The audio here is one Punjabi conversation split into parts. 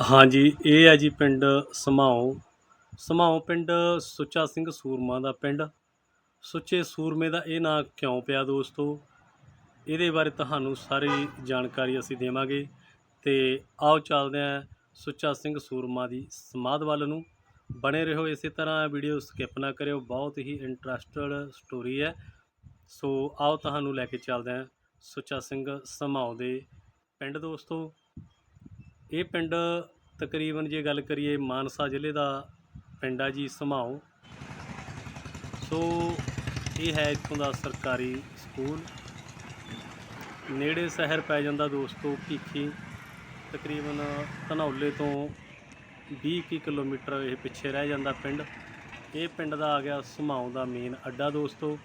ਹਾਂਜੀ, ਇਹ ਹੈ ਜੀ ਪਿੰਡ ਸਮਾਓ ਸਮਾਓ ਪਿੰਡ ਸੁੱਚਾ ਸਿੰਘ ਸੂਰਮਾ ਦਾ ਪਿੰਡ। ਸੁੱਚੇ ਸੂਰਮੇ ਦਾ ਇਹ ਨਾਂ ਕਿਉਂ ਪਿਆ ਦੋਸਤੋ? ਇਹਦੇ ਬਾਰੇ ਤੁਹਾਨੂੰ ਸਾਰੀ ਜਾਣਕਾਰੀ ਅਸੀਂ ਦੇਵਾਂਗੇ। ਤੇ ਆਓ ਚੱਲਦੇ ਹਾਂ ਸੁੱਚਾ ਸਿੰਘ ਸੂਰਮਾ ਦੀ ਸਮਾਧ ਵੱਲ ਨੂੰ। ਬਣੇ ਰਹੋ ਇਸੇ ਤਰ੍ਹਾਂ, ਵੀਡੀਓ ਸਕਿਪ ਨਾ ਕਰਿਓ, ਬਹੁਤ ਹੀ ਇੰਟਰਸਟਡ ਸਟੋਰੀ ਹੈ। ਸੋ ਆਓ ਤੁਹਾਨੂੰ ਲੈ ਕੇ ਚੱਲਦੇ ਹਾਂ ਸੁੱਚਾ ਸਿੰਘ ਸਮਾਓ ਦੇ ਪਿੰਡ ਦੋਸਤੋ। ਇਹ ਪਿੰਡ ਤਕਰੀਬਨ ਜੇ ਗੱਲ ਕਰੀਏ ਮਾਨਸਾ ਜ਼ਿਲ੍ਹੇ ਦਾ ਪਿੰਡ ਆ ਜੀ ਸਮਾਉ। ਸੋ ਇਹ ਹੈ ਇੱਥੋਂ ਦਾ ਸਰਕਾਰੀ ਸਕੂਲ। ਨੇੜੇ ਸ਼ਹਿਰ ਪੈ ਜਾਂਦਾ ਦੋਸਤੋ ਭੀਖੀ। ਤਕਰੀਬਨ ਧਨੌਲੇ ਤੋਂ 20 ਕੁ ਕਿਲੋਮੀਟਰ ਇਹ ਪਿੱਛੇ ਰਹਿ ਜਾਂਦਾ ਪਿੰਡ। ਇਹ ਪਿੰਡ ਦਾ ਆ ਗਿਆ ਸਮਾਉ ਦਾ ਮੇਨ ਅੱਡਾ ਦੋਸਤੋ।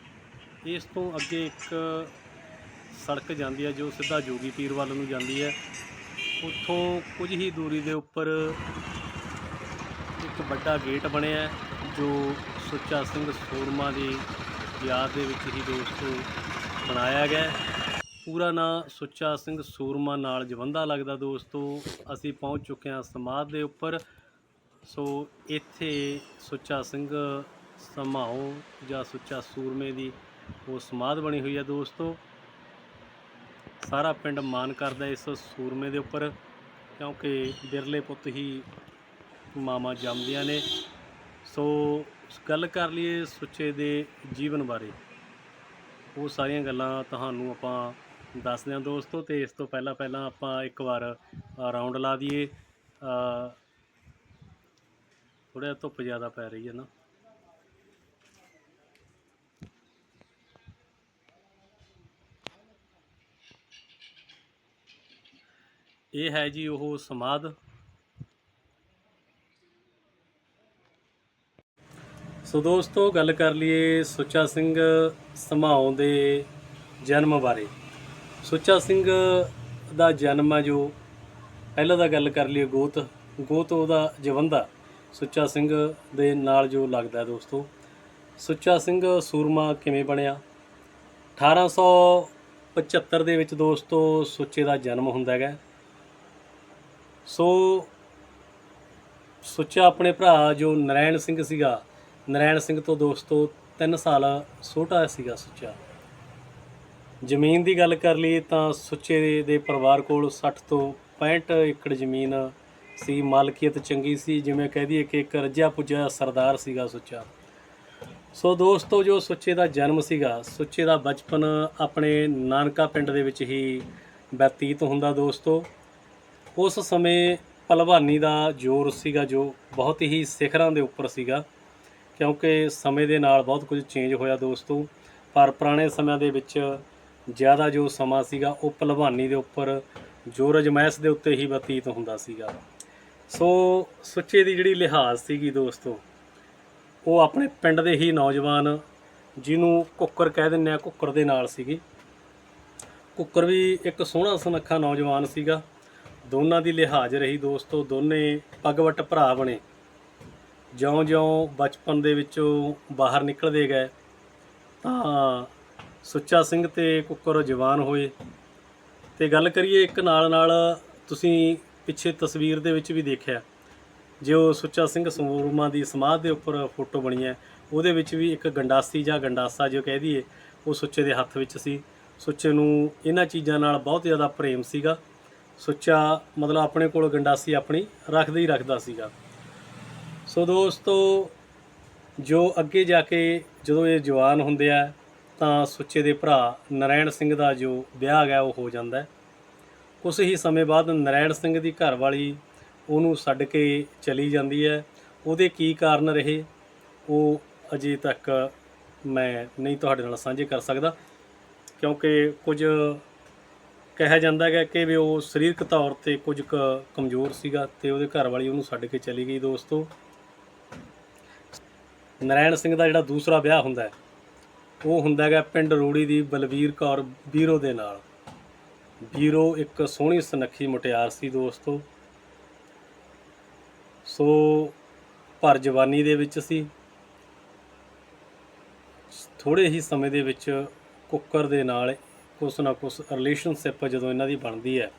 ਇਸ ਤੋਂ ਅੱਗੇ ਇੱਕ ਸੜਕ ਜਾਂਦੀ ਹੈ ਜੋ ਸਿੱਧਾ ਜੋਗੀ ਪੀਰ ਵੱਲ ਨੂੰ ਜਾਂਦੀ ਹੈ। ਉੱਥੋਂ ਕੁਝ ਹੀ ਦੂਰੀ ਦੇ ਉੱਪਰ ਇੱਕ ਵੱਡਾ ਗੇਟ ਬਣਿਆ ਜੋ ਸੁੱਚਾ ਸਿੰਘ ਸੂਰਮਾ ਦੀ ਯਾਦ ਦੇ ਵਿੱਚ ਹੀ ਦੋਸਤੋ ਬਣਾਇਆ ਗਿਆ ਪੂਰਾ ਨਾਂ ਸੁੱਚਾ ਸਿੰਘ ਸੂਰਮਾ ਨਾਲ ਜਵੰਦਾ ਲੱਗਦਾ ਦੋਸਤੋ, ਅਸੀਂ ਪਹੁੰਚ ਚੁੱਕੇ ਹਾਂ ਸਮਾਧ ਦੇ ਉੱਪਰ। ਸੋ ਇੱਥੇ ਸੁੱਚਾ ਸਿੰਘ ਸਮਾਓ ਜਾਂ ਸੁੱਚਾ ਸੂਰਮੇ ਦੀ ਉਹ ਸਮਾਧ ਬਣੀ ਹੋਈ ਹੈ ਦੋਸਤੋ। ਸਾਰਾ ਪਿੰਡ ਮਾਣ ਕਰਦਾ ਇਸ ਸੂਰਮੇ ਦੇ ਉੱਪਰ, ਕਿਉਂਕਿ ਬਿਰਲੇ ਪੁੱਤ ਹੀ ਮਾਮਾ ਜੰਮਦੀਆਂ ਨੇ। ਸੋ ਗੱਲ ਕਰ ਲਈਏ ਸੁੱਚੇ ਦੇ ਜੀਵਨ ਬਾਰੇ। ਉਹ ਸਾਰੀਆਂ ਗੱਲਾਂ ਤੁਹਾਨੂੰ ਆਪਾਂ ਦੱਸਦੇ ਹਾਂ ਦੋਸਤੋ, ਤੇ ਇਸ ਤੋਂ ਪਹਿਲਾਂ ਪਹਿਲਾਂ ਆਪਾਂ ਇੱਕ ਵਾਰ ਰਾਉਂਡ ਲਾ ਦਈਏ। ਥੋੜ੍ਹਾ ਧੁੱਪ ਜ਼ਿਆਦਾ ਪੈ ਰਹੀ ਹੈ ਨਾ। ਇਹ ਹੈ ਜੀ ਉਹ ਸਮਾਧ। ਸੋ ਦੋਸਤੋ, ਗੱਲ ਕਰ ਲਈਏ ਸੁੱਚਾ ਸਿੰਘ ਸਮਾਉ ਦੇ ਜਨਮ ਬਾਰੇ। ਸੁੱਚਾ ਸਿੰਘ ਦਾ ਜਨਮ ਆ ਜੋ, ਪਹਿਲਾਂ ਦਾ ਗੱਲ ਕਰ ਲਈਏ ਗੋਤ। ਗੋਤ ਉਹਦਾ ਜਵੰਦਾ ਸੁੱਚਾ ਸਿੰਘ ਦੇ ਨਾਲ ਜੋ ਲੱਗਦਾ ਦੋਸਤੋ। ਸੁੱਚਾ ਸਿੰਘ ਸੂਰਮਾ ਕਿਵੇਂ ਬਣਿਆ? 1875 ਦੇ ਵਿੱਚ ਦੋਸਤੋ, ਸੁੱਚੇ ਦਾ ਜਨਮ ਹੁੰਦਾ ਹੈਗਾ। ਸੋ ਸੁੱਚਾ ਆਪਣੇ ਭਰਾ ਜੋ ਨਰੈਣ ਸਿੰਘ ਸੀਗਾ, ਨਰੈਣ ਸਿੰਘ ਤੋਂ ਦੋਸਤੋ 3 ਸਾਲ ਛੋਟਾ ਸੀਗਾ ਸੁੱਚਾ ਜ਼ਮੀਨ ਦੀ ਗੱਲ ਕਰ ਲਈਏ ਤਾਂ ਸੁੱਚੇ ਦੇ ਪਰਿਵਾਰ ਕੋਲ 60 ਤੋਂ 65 ਏਕੜ ਜ਼ਮੀਨ ਸੀ, ਮਾਲਕੀਅਤ ਚੰਗੀ ਸੀ, ਜਿਵੇਂ ਕਹਿ ਦਈਏ ਕਿ ਇੱਕ ਰੱਜਿਆ ਪੁੱਜਿਆ ਸਰਦਾਰ ਸੀਗਾ ਸੁੱਚਾ ਸੋ ਦੋਸਤੋ ਜੋ ਸੁੱਚੇ ਦਾ ਜਨਮ ਸੀਗਾ, ਸੁੱਚੇ ਦਾ ਬਚਪਨ ਆਪਣੇ ਨਾਨਕਾ ਪਿੰਡ ਦੇ ਵਿੱਚ ਹੀ ਬਤੀਤ ਹੁੰਦਾ ਦੋਸਤੋ। ਉਸ ਸਮੇਂ ਭਲਵਾਨੀ ਦਾ ਜ਼ੋਰ ਸੀਗਾ ਜੋ ਬਹੁਤ ਹੀ ਸਿਖਰਾਂ ਦੇ ਉੱਪਰ ਸੀਗਾ, ਕਿਉਂਕਿ ਸਮੇਂ ਦੇ ਨਾਲ ਬਹੁਤ ਕੁਝ ਚੇਂਜ ਹੋਇਆ ਦੋਸਤੋ। ਪਰ ਪੁਰਾਣੇ ਸਮਿਆਂ ਦੇ ਵਿੱਚ ਜ਼ਿਆਦਾ ਜੋ ਸਮਾਂ ਸੀਗਾ, ਉਹ ਭਲਵਾਨੀ ਦੇ ਉੱਪਰ ਜ਼ੋਰ ਅਜਮੈਸ਼ ਦੇ ਉੱਤੇ ਹੀ ਬਤੀਤ ਹੁੰਦਾ ਸੀਗਾ। ਸੋ ਸੁੱਚੇ ਦੀ ਜਿਹੜੀ ਲਿਹਾਜ਼ ਸੀਗੀ ਦੋਸਤੋ, ਉਹ ਆਪਣੇ ਪਿੰਡ ਦੇ ਹੀ ਨੌਜਵਾਨ ਜਿਹਨੂੰ ਕੁੱਕਰ ਕਹਿ ਦਿੰਦੇ ਆ, ਕੁੱਕਰ ਦੇ ਨਾਲ ਸੀਗੀ। ਕੁੱਕਰ ਵੀ ਇੱਕ ਸੋਹਣਾ ਸੁਨੱਖਾ ਨੌਜਵਾਨ ਸੀਗਾ। ਦੋਨਾਂ ਦੀ ਲਿਹਾਜ਼ ਰਹੀ ਦੋਸਤੋ, ਦੋਨੇ ਪਗਵਟ ਭਰਾ ਬਣੇ। ਜਿਉਂ-ਜਿਉਂ ਬਚਪਨ ਦੇ ਵਿੱਚੋਂ ਬਾਹਰ ਨਿਕਲਦੇ ਗਏ, ਤਾਂ ਸੁੱਚਾ ਸਿੰਘ ਤੇ ਕੁੱਕਰ ਜਵਾਨ ਹੋਏ। ਤੇ ਗੱਲ ਕਰੀਏ ਇੱਕ ਨਾਲ ਨਾਲ ਤੁਸੀਂ ਪਿੱਛੇ ਤਸਵੀਰ ਦੇ ਵਿੱਚ ਵੀ ਦੇਖਿਆ, ਜੋ ਸੁੱਚਾ ਸਿੰਘ ਸੰਗੂਰਮਾ ਦੀ ਸਮਾਧ ਦੇ ਉੱਪਰ ਫੋਟੋ ਬਣੀ ਹੈ, ਉਹਦੇ ਵਿੱਚ ਵੀ ਇੱਕ ਗੰਡਾਸੀ ਜਾਂ ਗੰਡਾਸਾ ਜੋ ਕਹਿ ਦਈਏ, ਉਹ ਸੁੱਚੇ ਦੇ ਹੱਥ ਵਿੱਚ ਸੀ। ਸੁੱਚੇ ਨੂੰ ਇਹਨਾਂ ਚੀਜ਼ਾਂ ਨਾਲ ਬਹੁਤ ਜ਼ਿਆਦਾ ਪ੍ਰੇਮ ਸੀਗਾ। ਸੁੱਚਾ ਮਤਲਬ ਆਪਣੇ ਕੋਲ ਗੰਡਾਸੀ ਆਪਣੀ ਰੱਖਦਾ ਹੀ ਰੱਖਦਾ ਸੀਗਾ। ਸੋ ਦੋਸਤੋ, ਜੋ ਅੱਗੇ ਜਾ ਕੇ ਜਦੋਂ ਇਹ ਜਵਾਨ ਹੁੰਦੇ ਆ, ਤਾਂ ਸੁੱਚੇ ਦੇ ਭਰਾ ਨਰੈਣ ਸਿੰਘ ਦਾ ਜੋ ਵਿਆਹ ਗਿਆ ਉਹ ਹੋ ਜਾਂਦਾ ਹੈ। ਕੁਝ ਹੀ ਸਮੇਂ ਬਾਅਦ ਨਰੈਣ ਸਿੰਘ ਦੀ ਘਰਵਾਲੀ ਉਹਨੂੰ ਛੱਡ ਕੇ ਚਲੀ ਜਾਂਦੀ ਹੈ। ਉਹਦੇ ਕੀ ਕਾਰਨ ਰਹੇ, ਉਹ ਅਜੇ ਤੱਕ ਮੈਂ ਨਹੀਂ ਤੁਹਾਡੇ ਨਾਲ ਸਾਂਝੇ ਕਰ ਸਕਦਾ, ਕਿਉਂਕਿ ਕੁਝ ਕਿਹਾ ਜਾਂਦਾ ਹੈ ਕਿ ਵੀ ਉਹ ਸਰੀਰਕ ਤੌਰ ਤੇ ਕੁਝ ਕੁ ਕਮਜ਼ੋਰ ਸੀਗਾ ਤੇ ਉਹਦੇ ਘਰ ਵਾਲੀ ਉਹਨੂੰ ਛੱਡ ਕੇ ਚਲੀ ਗਈ ਦੋਸਤੋ। ਨਰਾਇਣ ਸਿੰਘ ਦਾ ਜਿਹੜਾ ਦੂਸਰਾ ਵਿਆਹ ਹੁੰਦਾ ਹੈ, ਉਹ ਹੁੰਦਾ ਹੈਗਾ ਪਿੰਡ ਰੋੜੀ ਦੀ ਬਲਵੀਰ ਕੌਰ ਬੀਰੋ ਦੇ ਨਾਲ। ਬੀਰੋ ਇੱਕ ਸੋਹਣੀ ਸੁਨੱਖੀ ਮੁਟਿਆਰ ਸੀ ਦੋਸਤੋ। ਸੋ ਪਰ ਜਵਾਨੀ ਦੇ ਵਿੱਚ ਸੀ। ਥੋੜੇ ਹੀ ਸਮੇਂ ਦੇ ਵਿੱਚ ਕੁੱਕਰ ਦੇ ਨਾਲ ਕੁਛ ਨਾ ਕੁਛ ਰਿਲੇਸ਼ਨਸ਼ਿਪ ਜਦੋਂ ਇਹਨਾਂ ਦੀ ਬਣਦੀ ਹੈ,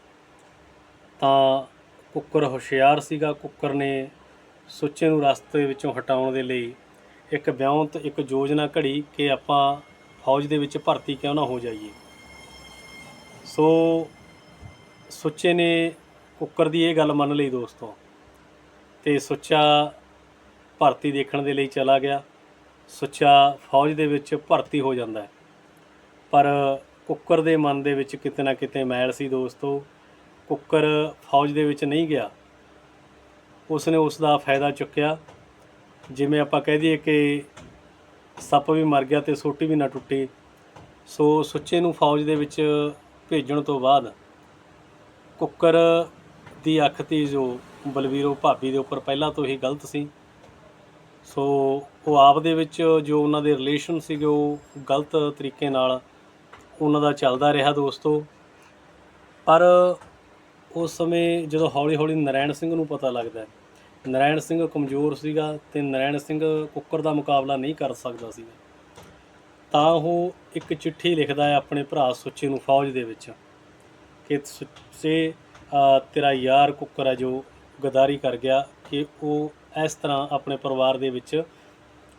ਤਾਂ ਕੁੱਕਰ ਹੁਸ਼ਿਆਰ ਸੀਗਾ। ਕੁੱਕਰ ਨੇ ਸੁੱਚੇ ਨੂੰ ਰਸਤੇ ਵਿੱਚੋਂ ਹਟਾਉਣ ਦੇ ਲਈ ਇੱਕ ਵਿਉਂਤ ਇੱਕ ਯੋਜਨਾ ਘੜੀ ਕਿ ਆਪਾਂ ਫੌਜ ਦੇ ਵਿੱਚ ਭਰਤੀ ਕਿਉਂ ਨਾ ਹੋ ਜਾਈਏ। ਸੋ ਸੁੱਚੇ ਨੇ ਕੁੱਕਰ ਦੀ ਇਹ ਗੱਲ ਮੰਨ ਲਈ ਦੋਸਤੋ ਤੇ ਸੁੱਚਾ ਭਰਤੀ ਦੇਖਣ ਦੇ ਲਈ ਚਲਾ ਗਿਆ। ਸੁੱਚਾ ਫੌਜ ਦੇ ਵਿੱਚ ਭਰਤੀ ਹੋ ਜਾਂਦਾ ਹੈ। ਪਰ ਕੁੱਕਰ ਦੇ ਮਨ ਦੇ ਵਿੱਚ ਕਿਤੇ ਨਾ ਕਿਤੇ ਮੈਲ ਸੀ ਦੋਸਤੋ। ਕੁੱਕਰ ਫੌਜ ਦੇ ਵਿੱਚ ਨਹੀਂ ਗਿਆ। ਉਸ ਨੇ ਉਸ ਦਾ ਫਾਇਦਾ ਚੁੱਕਿਆ। ਜਿਵੇਂ ਆਪਾਂ ਕਹਿ ਦਈਏ ਕਿ ਸੱਪ ਵੀ ਮਰ ਗਿਆ ਤੇ ਸੋਟੀ ਵੀ ਨਾ ਟੁੱਟੀ, ਸੋ ਸੁੱਚੇ ਨੂੰ ਫੌਜ ਦੇ ਵਿੱਚ ਭੇਜਣ ਤੋਂ ਬਾਅਦ ਕੁੱਕਰ ਦੀ ਅੱਖ ਤੀ ਜੋ ਬਲਵੀਰੋ ਭਾਬੀ ਦੇ ਉੱਪਰ ਪਹਿਲਾਂ ਤੋਂ ਹੀ ਗਲਤ ਸੀ। ਸੋ ਉਹ ਆਪ ਦੇ ਵਿੱਚ ਜੋ ਉਹਨਾਂ ਦੇ ਰਿਲੇਸ਼ਨ ਸੀਗੇ, ਉਹ ਗਲਤ ਤਰੀਕੇ ਨਾਲ ਉਹਨਾਂ ਦਾ ਚੱਲਦਾ ਰਿਹਾ ਦੋਸਤੋ। ਪਰ ਉਸ ਸਮੇਂ ਜਦੋਂ ਹੌਲੀ-ਹੌਲੀ ਨਰੈਣ ਸਿੰਘ ਨੂੰ ਪਤਾ ਲੱਗਦਾ ਹੈ ਸਿੰਘ ਕਮਜ਼ੋਰ ਸੀਗਾ ਤੇ ਨਰਾਇਣ ਸਿੰਘ ਕੁੱਕਰ ਦਾ ਮੁਕਾਬਲਾ ਨਹੀਂ ਕਰ ਸਕਦਾ ਸੀ ਤਾਂ ਉਹ ਇੱਕ ਚਿੱਠੀ ਲਿਖਦਾ ਹੈ ਆਪਣੇ ਭਰਾ ਸੁੱਚੇ ਨੂੰ ਫੌਜ ਦੇ ਵਿੱਚ ਕਿ ਸੁੱਚੇ ਤੇਰਾ ਯਾਰ ਕੁੱਕਰ ਹੈ ਜੋ ਗਦਾਰੀ ਕਰ ਗਿਆ ਕਿ ਉਹ ਇਸ ਤਰ੍ਹਾਂ ਆਪਣੇ ਪਰਿਵਾਰ ਦੇ ਵਿੱਚ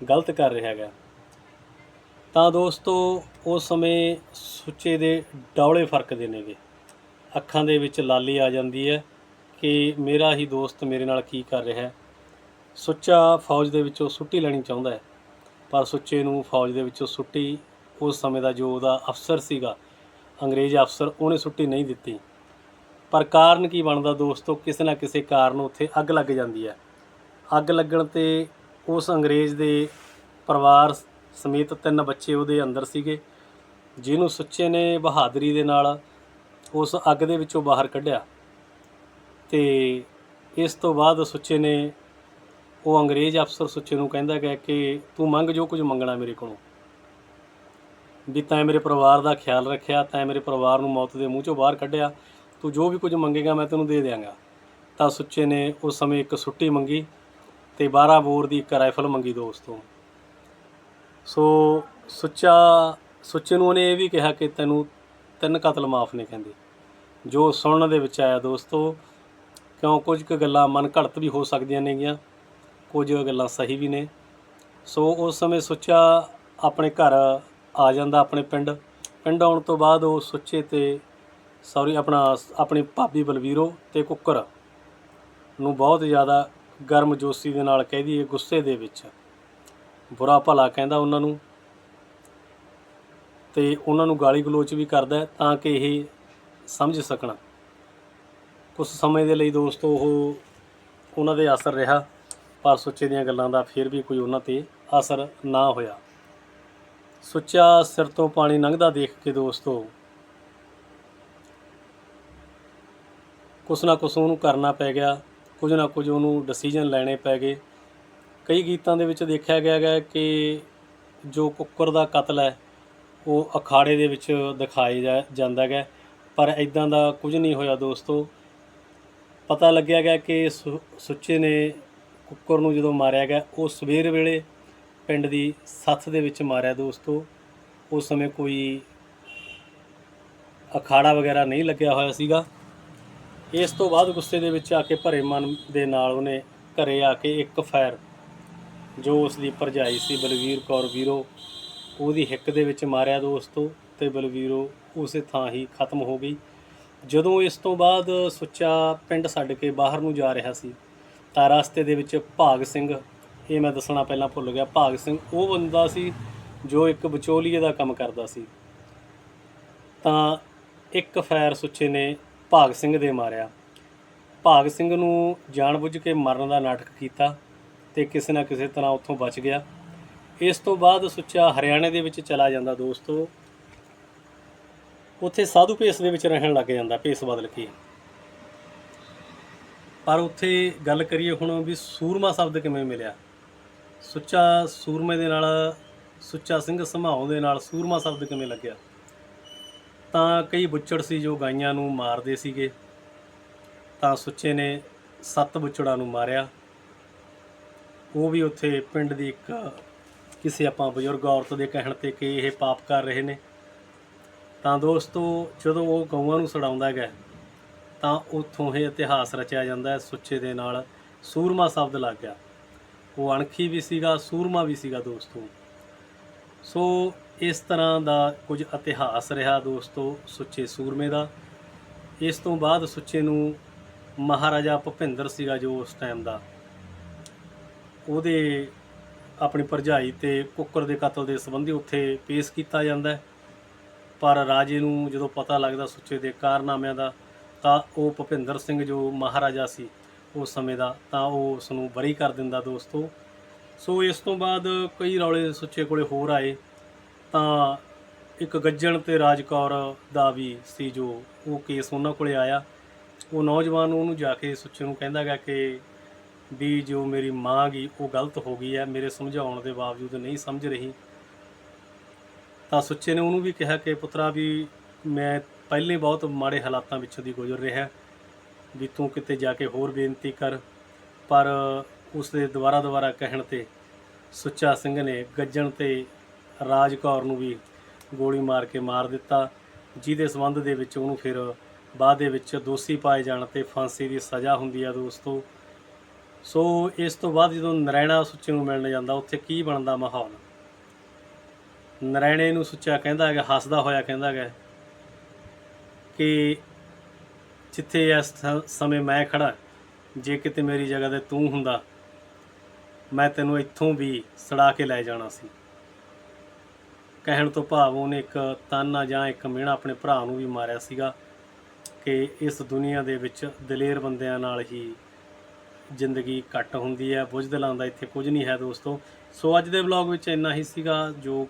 ਗਲਤ ਕਰ ਰਿਹਾ ਹੈਗਾ। ਤਾਂ ਦੋਸਤੋ, ਉਸ ਸਮੇਂ ਸੁੱਚੇ ਦੇ ਡੌਲੇ ਫਰਕਦੇ ਨੇਗੇ। ਅੱਖਾਂ ਦੇ ਵਿੱਚ ਲਾਲੀ ਆ ਜਾਂਦੀ ਹੈ ਕਿ ਮੇਰਾ ਹੀ ਦੋਸਤ ਮੇਰੇ ਨਾਲ ਕੀ ਕਰ ਰਿਹਾ ਹੈ। ਸੁੱਚਾ ਫੌਜ ਦੇ ਵਿੱਚੋਂ ਛੁੱਟੀ ਲੈਣੀ ਚਾਹੁੰਦਾ ਹੈ, ਪਰ ਸੁੱਚੇ ਨੂੰ ਫੌਜ ਦੇ ਵਿੱਚੋਂ ਛੁੱਟੀ ਉਸ ਸਮੇਂ ਦਾ ਜੋ ਉਹਦਾ ਅਫਸਰ ਸੀਗਾ, ਅੰਗਰੇਜ਼ ਅਫਸਰ, ਉਹਨੇ ਛੁੱਟੀ ਨਹੀਂ ਦਿੱਤੀ। ਪਰ ਕਾਰਨ ਕੀ ਬਣਦਾ ਦੋਸਤੋ? ਕਿਸੇ ਨਾ ਕਿਸੇ ਕਾਰਨ ਉੱਥੇ ਅੱਗ ਲੱਗ ਜਾਂਦੀ ਹੈ। ਅੱਗ ਲੱਗਣ ਤੇ ਉਸ ਅੰਗਰੇਜ਼ ਦੇ ਪਰਿਵਾਰ ਸਮੇਤ ਤਿੰਨ ਬੱਚੇ ਉਹਦੇ ਅੰਦਰ ਸੀਗੇ, ਜਿਹਨੂੰ ਸੁੱਚੇ ਨੇ ਬਹਾਦਰੀ ਦੇ ਨਾਲ ਉਸ ਅੱਗ ਦੇ ਵਿੱਚੋਂ ਬਾਹਰ ਕੱਢਿਆ ਤੇ ਇਸ ਤੋਂ ਬਾਅਦ ਸੁੱਚੇ ਨੇ ਉਹ ਅੰਗਰੇਜ਼ ਅਫਸਰ ਸੁੱਚੇ ਨੂੰ ਕਹਿੰਦਾ ਗਿਆ ਕਿ ਤੂੰ ਮੰਗ ਜੋ ਕੁਝ ਮੰਗਣਾ ਮੇਰੇ ਕੋਲੋਂ। ਵੀ ਤੈਂ ਮੇਰੇ ਪਰਿਵਾਰ ਦਾ ਖਿਆਲ ਰੱਖਿਆ, ਤੈਂ ਮੇਰੇ ਪਰਿਵਾਰ ਨੂੰ ਮੌਤ ਦੇ ਮੂੰਹ ਚੋਂ ਬਾਹਰ ਕੱਢਿਆ, ਤੂੰ ਜੋ ਵੀ ਕੁਝ ਮੰਗੇਗਾ ਮੈਂ ਤੈਨੂੰ ਦੇ ਦਿਆਂਗਾ। ਤਾਂ ਸੁੱਚੇ ਨੇ ਉਸ ਸਮੇਂ ਇੱਕ ਸੁੱਟੀ ਮੰਗੀ ਤੇ 12 ਬੋਰ ਦੀ ਇੱਕ ਰਾਈਫਲ ਮੰਗੀ ਦੋਸਤੋਂ। ਸੋ ਸੁੱਚਾ, ਸੁੱਚੇ ਨੂੰ ਉਹਨੇ ਇਹ ਵੀ ਕਿਹਾ ਕਿ ਤੈਨੂੰ ਤਿੰਨ ਕਤਲ ਮਾਫ ਨੇ ਕਹਿੰਦੇ। ਜੋ ਸੁਣਨ ਦੇ ਵਿੱਚ ਆਇਆ ਦੋਸਤੋ, ਕਿਉਂ ਕੁਝ ਕੁ ਗੱਲਾਂ ਮਨ ਘੜਤ ਵੀ ਹੋ ਸਕਦੀਆਂ ਨੇਗੀਆਂ, ਕੁਝ ਗੱਲਾਂ ਸਹੀ ਵੀ ਨੇ। ਸੋ ਉਸ ਸਮੇਂ ਸੁੱਚਾ ਆਪਣੇ ਘਰ ਆ ਜਾਂਦਾ ਆਪਣੇ ਪਿੰਡ। ਪਿੰਡ ਆਉਣ ਤੋਂ ਬਾਅਦ ਉਹ ਸੁੱਚੇ ਤੇ, ਸੌਰੀ, ਆਪਣਾ, ਆਪਣੀ ਭਾਬੀ ਬਲਵੀਰੋ ਤੇ ਕੁੱਕਰ ਨੂੰ ਬਹੁਤ ਜ਼ਿਆਦਾ ਗਰਮ ਜੋਸ਼ੀ ਦੇ ਨਾਲ ਕਹਿ ਦਈਏ ਗੁੱਸੇ ਦੇ ਵਿੱਚ। ਬੁਰਾ ਭਲਾ ਕਹਿੰਦਾ ਉਹਨਾਂ ਨੂੰ ਤੇ ਉਹਨਾਂ ਨੂੰ ਗਾਲੀ ਗਲੋਚ ਵੀ ਕਰਦਾ ਤਾਂ ਕਿ ਇਹ ਸਮਝ ਸਕਣ। ਕੁਝ ਸਮੇਂ ਦੇ ਲਈ ਦੋਸਤੋ ਉਹ ਉਹਨਾਂ ਦੇ ਅਸਰ ਰਿਹਾ, ਪਰ ਸੁੱਚੇ ਦੀਆਂ ਗੱਲਾਂ ਦਾ ਫਿਰ ਵੀ ਕੋਈ ਉਹਨਾਂ ਤੇ ਅਸਰ ਨਾ ਹੋਇਆ। ਸੁੱਚਾ ਸਿਰ ਤੋਂ ਪਾਣੀ ਲੰਘਦਾ ਦੇਖ ਕੇ ਦੋਸਤੋ ਕੁਛ ਨਾ ਕੁਛ ਉਹਨੂੰ ਕਰਨਾ ਪੈ ਗਿਆ, ਕੁਝ ਨਾ ਕੁਝ ਉਹਨੂੰ ਡਿਸੀਜਨ ਲੈਣੇ ਪੈ ਗਏ। ਕਈ ਗੀਤਾਂ ਦੇ ਵਿੱਚ ਦੇਖਿਆ ਗਿਆ ਹੈ ਕਿ ਜੋ ਕੁੱਕਰ ਦਾ ਕਤਲ ਹੈ, ਉਹ ਅਖਾੜੇ ਦੇ ਵਿੱਚ ਦਿਖਾਇਆ ਜਾ- ਜਾਂਦਾ ਹੈ ਪਰ ਇਦਾਂ ਦਾ ਕੁਝ ਨਹੀਂ ਹੋਇਆ ਦੋਸਤੋ। ਪਤਾ ਲੱਗਿਆ ਗਿਆ ਕਿ ਸੁੱਚੇ ਨੇ ਕੁੱਕਰ ਨੂੰ ਜਦੋਂ ਮਾਰਿਆ ਗਿਆ ਉਹ ਸਵੇਰ ਵੇਲੇ ਪਿੰਡ ਦੀ ਸੱਥ ਦੇ ਵਿੱਚ ਮਾਰਿਆ ਦੋਸਤੋ। ਉਸ ਸਮੇਂ ਕੋਈ ਅਖਾੜਾ ਵਗੈਰਾ ਨਹੀਂ ਲੱਗਿਆ ਹੋਇਆ ਸੀਗਾ। ਇਸ ਤੋਂ ਬਾਅਦ ਗੁੱਸੇ ਦੇ ਵਿੱਚ ਆ ਕੇ ਭਰੇ ਮਨ ਦੇ ਨਾਲ ਉਹਨੇ ਘਰੇ ਆ ਕੇ ਇੱਕ ਫਾਇਰ ਜੋ ਉਸ ਦੀ ਭਰਜਾਈ ਸੀ ਬਲਵੀਰ ਕੌਰ ਵੀਰੋ, ਉਹਦੀ ਹਿੱਕ ਦੇ ਵਿੱਚ ਮਾਰਿਆ ਦੋਸਤੋ ਤੇ ਬਲਵੀਰੋ ਉਸੇ ਥਾਂ ਹੀ ਖਤਮ ਹੋ ਗਈ। ਜਦੋਂ ਇਸ ਤੋਂ ਬਾਅਦ ਸੁੱਚਾ ਪਿੰਡ ਛੱਡ ਕੇ ਬਾਹਰ ਨੂੰ ਜਾ ਰਿਹਾ ਸੀ, ਤਾਂ ਰਸਤੇ ਦੇ ਵਿੱਚ ਭਾਗ ਸਿੰਘ, ਇਹ ਮੈਂ ਦੱਸਣਾ ਪਹਿਲਾਂ ਭੁੱਲ ਗਿਆ, ਭਾਗ ਸਿੰਘ ਉਹ ਬੰਦਾ ਸੀ ਜੋ ਇੱਕ ਵਿਚੋਲੀਏ ਦਾ ਕੰਮ ਕਰਦਾ ਸੀ। ਤਾਂ ਇੱਕ ਫਾਇਰ ਸੁੱਚੇ ਨੇ ਭਾਗ ਸਿੰਘ ਦੇ ਮਾਰਿਆ। ਭਾਗ ਸਿੰਘ ਨੂੰ ਜਾਣਬੁੱਝ ਕੇ ਮਾਰਨ ਦਾ ਨਾਟਕ ਕੀਤਾ। ਤੇ ਕਿਸੇ ਨਾ ਕਿਸੇ ਤਰ੍ਹਾਂ ਉੱਥੋਂ ਬਚ ਗਿਆ। ਇਸ ਤੋਂ ਬਾਅਦ ਸੁੱਚਾ ਹਰਿਆਣੇ ਦੇ ਵਿੱਚ ਚਲਾ ਜਾਂਦਾ ਦੋਸਤੋ। ਉੱਥੇ ਸਾਧੂ ਭੇਸ ਦੇ ਵਿੱਚ ਰਹਿਣ ਲੱਗ ਜਾਂਦਾ, ਭੇਸ ਬਦਲ ਕੇ। ਪਰ ਉੱਥੇ ਗੱਲ ਕਰੀਏ ਹੁਣ ਵੀ ਸੂਰਮਾ ਸ਼ਬਦ ਕਿਵੇਂ ਮਿਲਿਆ? ਸੁੱਚਾ ਸੂਰਮੇ ਦੇ ਨਾਲ, ਸੁੱਚਾ ਸਿੰਘ ਸਮਾਉ ਦੇ ਨਾਲ ਸੂਰਮਾ ਸ਼ਬਦ ਕਿਵੇਂ ਲੱਗਿਆ? ਤਾਂ ਕਈ ਬੁੱਚੜ ਸੀ ਜੋ ਗਾਈਆਂ ਨੂੰ ਮਾਰਦੇ ਸੀਗੇ। ਤਾਂ ਸੁੱਚੇ ਨੇ ਸੱਤ ਬੁੱਚੜਾਂ ਨੂੰ ਮਾਰਿਆ। ਉਹ ਵੀ ਉੱਥੇ ਪਿੰਡ ਦੀ ਇੱਕ, ਕਿਸੇ ਆਪਾਂ ਬਜ਼ੁਰਗ ਔਰਤ ਦੇ ਕਹਿਣ ਤੇ ਕਿ ਇਹ ਪਾਪ ਕਰ ਰਹੇ ਨੇ। ਤਾਂ ਦੋਸਤੋ, ਜਦੋਂ ਉਹ ਗਊਆਂ ਨੂੰ ਸੜਾਉਂਦਾ ਹੈਗਾ, ਤਾਂ ਉੱਥੋਂ ਇਹ ਇਤਿਹਾਸ ਰਚਿਆ ਜਾਂਦਾ ਹੈ, ਸੁੱਚੇ ਦੇ ਨਾਲ ਸੂਰਮਾ ਸ਼ਬਦ ਲੱਗ ਗਿਆ। ਉਹ ਅਣਖੀ ਵੀ ਸੀਗਾ, ਸੂਰਮਾ ਵੀ ਸੀਗਾ ਦੋਸਤੋ। ਸੋ ਇਸ ਤਰ੍ਹਾਂ ਦਾ ਕੁਝ ਇਤਿਹਾਸ ਰਿਹਾ ਦੋਸਤੋ, ਸੁੱਚੇ ਸੂਰਮੇ ਦਾ। ਇਸ ਤੋਂ ਬਾਅਦ ਸੁੱਚੇ ਨੂੰ ਮਹਾਰਾਜਾ ਭੁਪਿੰਦਰ ਸੀਗਾ ਜੋ ਉਸ ਟਾਈਮ ਦਾ। ਉਹਦੇ ਆਪਣੀ ਭਰਜਾਈ ਤੇ ਕੁੱਕਰ ਦੇ ਕਤਲ ਦੇ ਸੰਬੰਧੀ ਉੱਥੇ ਪੇਸ਼ ਕੀਤਾ ਜਾਂਦਾ ਪਰ ਰਾਜੇ ਨੂੰ ਜਦੋਂ ਪਤਾ ਲੱਗਦਾ ਸੁੱਚੇ ਦੇ ਕਾਰਨਾਮਿਆਂ ਦਾ, ਤਾਂ ਉਹ ਭੁਪਿੰਦਰ ਸਿੰਘ ਜੋ ਮਹਾਰਾਜਾ ਸੀ ਉਸ ਸਮੇਂ ਦਾ, ਤਾਂ ਉਹ ਉਸ ਨੂੰ ਬਰੀ ਕਰ ਦਿੰਦਾ ਦੋਸਤੋ। ਸੋ ਇਸ ਤੋਂ ਬਾਅਦ ਕਈ ਰੌਲੇ ਸੁੱਚੇ ਕੋਲੇ ਹੋਰ ਆਏ, ਤਾਂ ਇੱਕ ਗੱਜਣ ਤੇ ਰਾਜਕੌਰ ਦਾ ਵੀ ਸੀ ਜੋ ਉਹ ਕੇਸ ਉਹਨਾਂ ਕੋਲੇ ਆਇਆ। ਉਹ ਨੌਜਵਾਨ ਉਹਨੂੰ ਜਾ ਕੇ ਸੁੱਚੇ ਨੂੰ ਕਹਿੰਦਾ ਗਾ ਕਿ ਵੀ ਜੋ ਮੇਰੀ ਮਾਂ ਗਈ ਉਹ ਗਲਤ ਹੋ ਗਈ ਹੈ, ਮੇਰੇ ਸਮਝਾਉਣ ਦੇ ਬਾਵਜੂਦ ਨਹੀਂ ਸਮਝ ਰਹੀ। ਤਾਂ ਸੁੱਚੇ ਨੇ ਉਹਨੂੰ ਵੀ ਕਿਹਾ ਕਿ, ਪੁੱਤਰਾ ਵੀ ਮੈਂ ਪਹਿਲੇ ਬਹੁਤ ਮਾੜੇ ਹਾਲਾਤਾਂ ਵਿੱਚੋਂ ਦੀ ਗੁਜ਼ਰ ਰਿਹਾ ਵੀ ਤੂੰ ਕਿਤੇ ਜਾ ਕੇ ਹੋਰ ਬੇਨਤੀ ਕਰ। ਪਰ ਉਸ ਦੇ ਦੁਬਾਰਾ ਦੁਬਾਰਾ ਕਹਿਣ ਤੇ ਸੁੱਚਾ ਸਿੰਘ ਨੇ ਗੱਜਣ ਤੇ ਰਾਜ ਕੌਰ ਨੂੰ ਵੀ ਗੋਲੀ ਮਾਰ ਕੇ ਮਾਰ ਦਿੱਤਾ। ਜਿਹਦੇ ਸੰਬੰਧ ਦੇ ਵਿੱਚ ਉਹਨੂੰ ਫਿਰ ਬਾਅਦ ਦੇ ਵਿੱਚ ਦੋਸ਼ੀ ਪਾਏ ਜਾਣ ਤੇ ਫਾਂਸੀ ਦੀ ਸਜ਼ਾ ਹੁੰਦੀ ਆ ਦੋਸਤੋ। ਸੋ ਇਸ ਤੋਂ ਬਾਅਦ ਜਦੋਂ ਨਰੈਣਾ ਸੁੱਚੇ ਨੂੰ ਮਿਲਣ ਜਾਂਦਾ, ਉੱਥੇ ਕੀ ਬਣਦਾ ਮਾਹੌਲ? ਨਰੈਣੇ ਨੂੰ ਸੁੱਚਾ ਕਹਿੰਦਾ ਹੈਗਾ, ਹੱਸਦਾ ਹੋਇਆ ਕਹਿੰਦਾ ਹੈਗਾ ਕਿ ਜਿੱਥੇ ਇਸ ਸਮੇਂ ਮੈਂ ਖੜਾ ਜੇ ਕਿਤੇ ਮੇਰੀ ਜਗ੍ਹਾ ਤੇ ਤੂੰ ਹੁੰਦਾ, ਮੈਂ ਤੈਨੂੰ ਇੱਥੋਂ ਵੀ ਸੜਾ ਕੇ ਲੈ ਜਾਣਾ ਸੀ। ਕਹਿਣ ਤੋਂ ਭਾਵ ਉਹਨੇ ਇੱਕ ਤਾਨਾ ਜਾਂ ਇੱਕ ਮਿਹਣਾ ਆਪਣੇ ਭਰਾ ਨੂੰ ਵੀ ਮਾਰਿਆ ਸੀਗਾ ਕਿ ਇਸ ਦੁਨੀਆ ਦੇ ਵਿੱਚ ਦਲੇਰ ਬੰਦਿਆਂ ਨਾਲ ਹੀ ਜ਼ਿੰਦਗੀ ਘੱਟ ਹੁੰਦੀ ਹੈ ਬੁਝਦਿਲਾਂ ਦਾ ਇੱਥੇ ਕੁਝ ਨਹੀਂ ਹੈ ਦੋਸਤੋ। ਸੋ ਅੱਜ ਦੇ ਵਲੌਗ ਵਿੱਚ ਇੰਨਾ ਹੀ ਸੀਗਾ, ਜੋ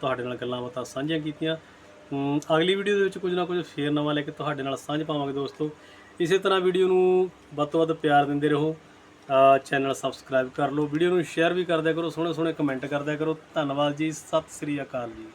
ਤੁਹਾਡੇ ਨਾਲ ਗੱਲਾਂ ਬਾਤਾਂ ਸਾਂਝੀਆਂ ਕੀਤੀਆਂ। ਅਗਲੀ ਵੀਡੀਓ ਦੇ ਵਿੱਚ ਕੁਝ ਨਾ ਕੁਝ ਫੇਰ ਨਵਾਂ ਲੈ ਕੇ ਤੁਹਾਡੇ ਨਾਲ ਸਾਂਝ ਪਾਵਾਂਗੇ ਦੋਸਤੋ। ਇਸੇ ਤਰ੍ਹਾਂ ਵੀਡੀਓ ਨੂੰ ਵੱਧ ਤੋਂ ਵੱਧ ਪਿਆਰ ਦਿੰਦੇ ਰਹੋ। ਚੈਨਲ ਸਬਸਕ੍ਰਾਈਬ ਕਰ ਲਓ, ਵੀਡੀਓ ਨੂੰ ਸ਼ੇਅਰ ਵੀ ਕਰਦਿਆ ਕਰੋ ਸੋਹਣੇ ਸੋਹਣੇ ਕਮੈਂਟ ਕਰਦਿਆ ਕਰੋ। ਧੰਨਵਾਦ ਜੀ, ਸਤਿ ਸ੍ਰੀ ਅਕਾਲ ਜੀ।